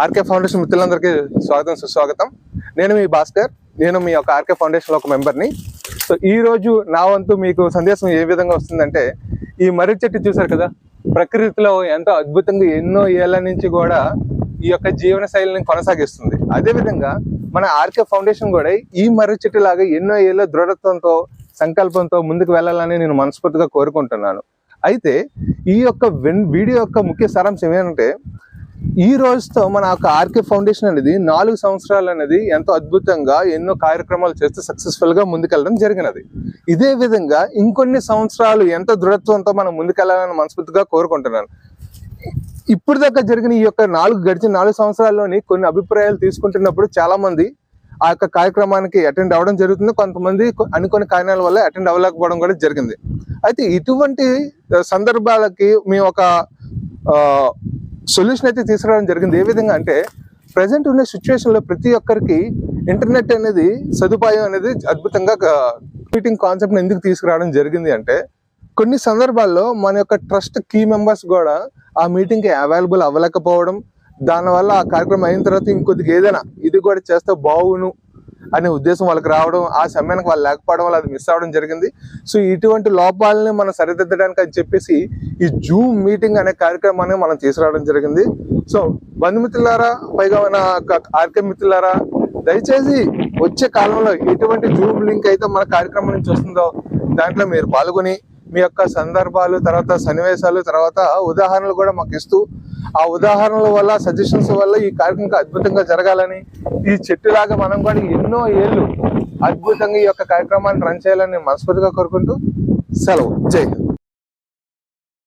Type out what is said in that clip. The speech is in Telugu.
ఆర్కే ఫౌండేషన్ మిత్రులందరికీ స్వాగతం సుస్వాగతం. నేను మీ భాస్కర్ నేను మీ యొక్క ఆర్కే ఫౌండేషన్లో ఒక మెంబర్ని. సో ఈ రోజు నా వంతు మీకు సందేశం ఏ విధంగా వస్తుందంటే ఈ మర్రి చెట్టు చూసారు కదా? ప్రకృతిలో ఎంతో అద్భుతంగా ఎన్నో ఏళ్ళ నుంచి కూడా ఈ యొక్క జీవన శైలిని కొనసాగిస్తుంది. అదేవిధంగా మన ఆర్కే ఫౌండేషన్ కూడా ఈ మర్రి చెట్టు లాగా ఎన్నో ఏళ్ళ దృఢత్వంతో సంకల్పంతో ముందుకు వెళ్ళాలని నేను మనస్ఫూర్తిగా కోరుకుంటున్నాను. అయితే ఈ యొక్క వీడియో యొక్క ముఖ్య సారాంశం ఏంటంటే ఈ రోజుతో మన యొక్క ఆర్కే ఫౌండేషన్ అనేది నాలుగు సంవత్సరాలు అనేది ఎంతో అద్భుతంగా ఎన్నో కార్యక్రమాలు చేస్తూ సక్సెస్ఫుల్గా ముందుకెళ్ళడం జరిగినది. ఇదే విధంగా ఇంకొన్ని సంవత్సరాలు ఎంత దృఢత్వంతో మనం ముందుకెళ్ళాలని మనస్ఫూర్తిగా కోరుకుంటున్నాను. ఇప్పుడు దాకా జరిగిన ఈ యొక్క నాలుగు గడిచిన నాలుగు సంవత్సరాల్లోని కొన్ని అభిప్రాయాలు తీసుకుంటున్నప్పుడు చాలామంది ఆ యొక్క కార్యక్రమానికి అటెండ్ అవ్వడం జరుగుతుంది. కొంతమంది కొ- అనుకోని కారణాల వల్ల అటెండ్ అవ్వలేకపోవడం కూడా జరిగింది. అయితే ఇటువంటి సందర్భాలకి మేము ఒక సొల్యూషన్ అయితే తీసుకురావడం జరిగింది. ఏ విధంగా అంటే ప్రజెంట్ ఉన్న సిచ్యువేషన్లో ప్రతి ఒక్కరికి ఇంటర్నెట్ అనేది సదుపాయం అనేది అద్భుతంగా మీటింగ్ కాన్సెప్ట్ని ఎందుకు తీసుకురావడం జరిగింది అంటే కొన్ని సందర్భాల్లో మన యొక్క ట్రస్ట్ కీ మెంబర్స్ కూడా ఆ మీటింగ్కి అవైలబుల్ అవ్వలేకపోవడం దానివల్ల ఆ కార్యక్రమం అయిన తర్వాత ఇంకొద్దిగా ఏదైనా ఇది కూడా చేస్తే బాగును అనే ఉద్దేశం వాళ్ళకి రావడం ఆ సమయానికి వాళ్ళు లేకపోవడం వల్ల అది మిస్ అవ్వడం జరిగింది. సో ఇటువంటి లోపాలని మనం సరిదిద్దడానికి అని చెప్పేసి ఈ జూమ్ మీటింగ్ అనే కార్యక్రమాన్ని మనం తీసుకురావడం జరిగింది. సో బంధుమిత్రులారా పైగా మన ఆర్కే మిత్రులారా దయచేసి వచ్చే కాలంలో ఎటువంటి జూమ్ లింక్ అయితే మన కార్యక్రమం నుంచి వస్తుందో దాంట్లో మీరు పాల్గొని మీ యొక్క సందర్భాలు తర్వాత సన్నివేశాలు తర్వాత ఉదాహరణలు కూడా మాకు ఇస్తూ ఆ ఉదాహరణల వల్ల సజెషన్స్ వల్ల ఈ కార్యక్రమం అద్భుతంగా జరగాలని ఈ చెట్టులాగా మనం కూడా ఎన్నో ఏళ్ళు అద్భుతంగా ఈ యొక్క కార్యక్రమాన్ని రన్ చేయాలని మనస్ఫూర్తిగా కోరుకుంటూ సెలవు. జై హింద్.